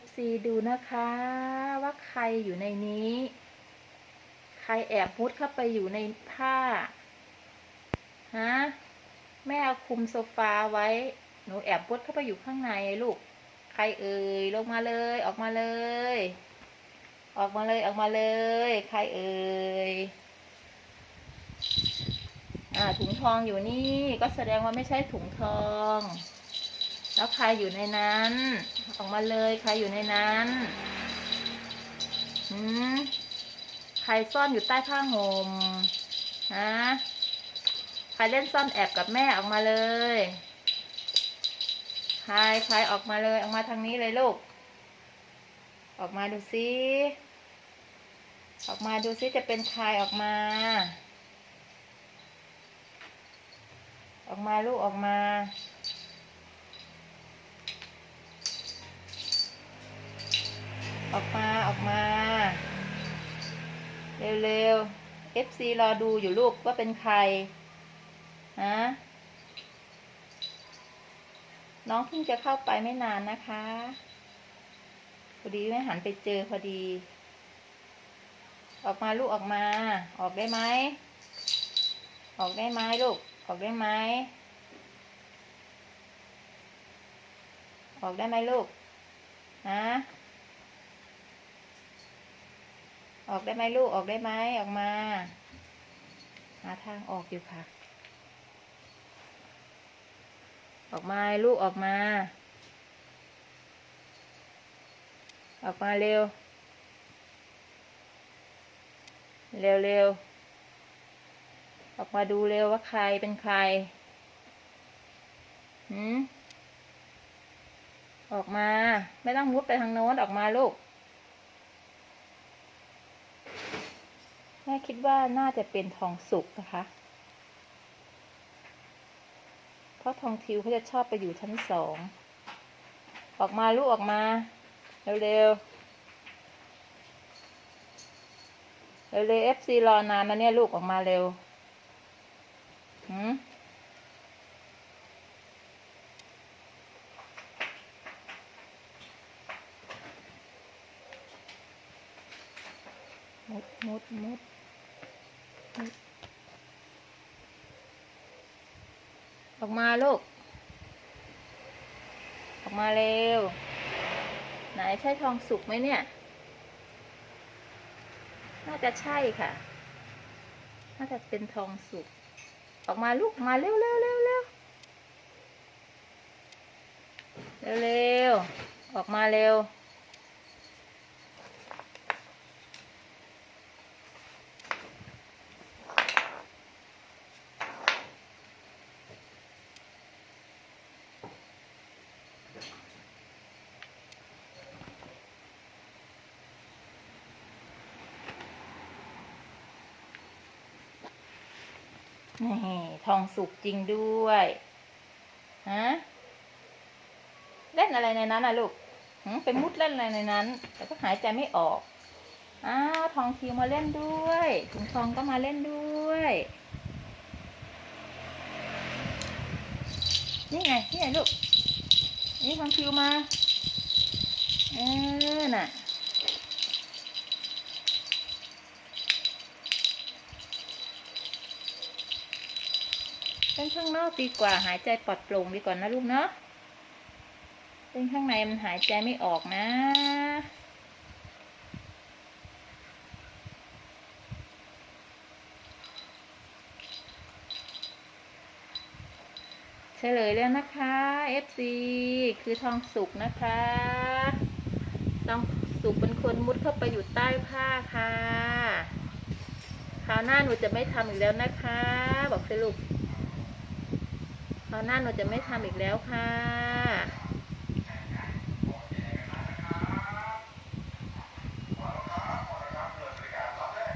FC ดูนะคะ ว่าใครอยู่ในนี้ ใครแอบมุดเข้าไปอยู่ในผ้าฮะแม่เอาคุมโซฟาไว้ หนูแอบมุดเข้าไปอยู่ข้างในลูก ใครเอ่ยลงมาเลยออกมาเลย ออกมาเลยออกมาเลย ใครเอ่ยอ่าถุงทองอยู่นี่ก็แสดงว่าไม่ใช่ถุงทอง แล้วใครอยู่ในนั้น ออกมาเลยใครอยู่ในนั้นหืมใครซ่อนอยู่ใต้ผ้าห่มฮะใครเล่นซ่อนแอบกับแม่ออกมาเลยใครใครออกมาเลยออกมาทางนี้เลยลูก ออกมาดูซิออกมาดูซิจะเป็นใครออกมา ออกมาลูกออกมา ออกมาออกมา เร็วๆ FC รอดูอยู่ลูกว่าเป็นใครฮะน้องเพิ่งจะเข้าไปไม่นานนะคะ พอดีแม่หันไปเจอพอดี ออกมาลูกออกมา ออกได้ไหม ออกได้ไหมลูก ออกได้ไหม ออกได้ไหมลูกฮะ ออกได้ไหมลูกออกได้ไหมออกมา หาทางออกอยู่ค่ะ ออกมาลูกออกมา ออกมาเร็ว เร็วเร็วออกมาดูเร็วว่าใครเป็นใครหืมออกมา ไม่ต้องมุดไปทางโน้นออกมาลูก แม่คิดว่าน่าจะเป็นทองสุกนะคะ เพราะทองทิวเขาจะชอบไปอยู่ชั้นสอง ออกมาลูกออกมา เร็วๆ เร็วๆเอฟซีรอนานนะเนี่ยลูกออกมาเร็ว หืม มุดมุดมุดมุดออกมาลูก ออกมาเร็ว ไหนใช่ทองสุกไหมเนี่ย น่าจะใช่ค่ะ น่าจะเป็นทองสุก ออกมาลูกมาเร็วเร็วเร็วเร็วเร็วเร็วออกมาเร็ว ทองสุกจริงด้วยฮะเล่นอะไรในนั้นน่ะลูกหืมไปมุดเล่นอะไรในนั้น แต่ก็หายใจไม่ออกอ้าวทองคิวมาเล่นด้วยถุงทองก็มาเล่นด้วย นี่ไงนี่ไงลูกนี่ทองคิวมาเออน่ะ เล่นข้างนอกดีกว่าหายใจปลอดโปร่งดีกว่านะลูกเนาะเล่นข้างในมันหายใจไม่ออกนะเฉลยแล้วนะคะ FC คือทองสุกนะคะ ทองสุกเป็นคนมุดเข้าไปอยู่ใต้ผ้าค่ะ คราวหน้าหนูจะไม่ทำอีกแล้วนะคะ บอกสิลูก คราวหน้าหนูจะไม่ทำอีกแล้วค่ะ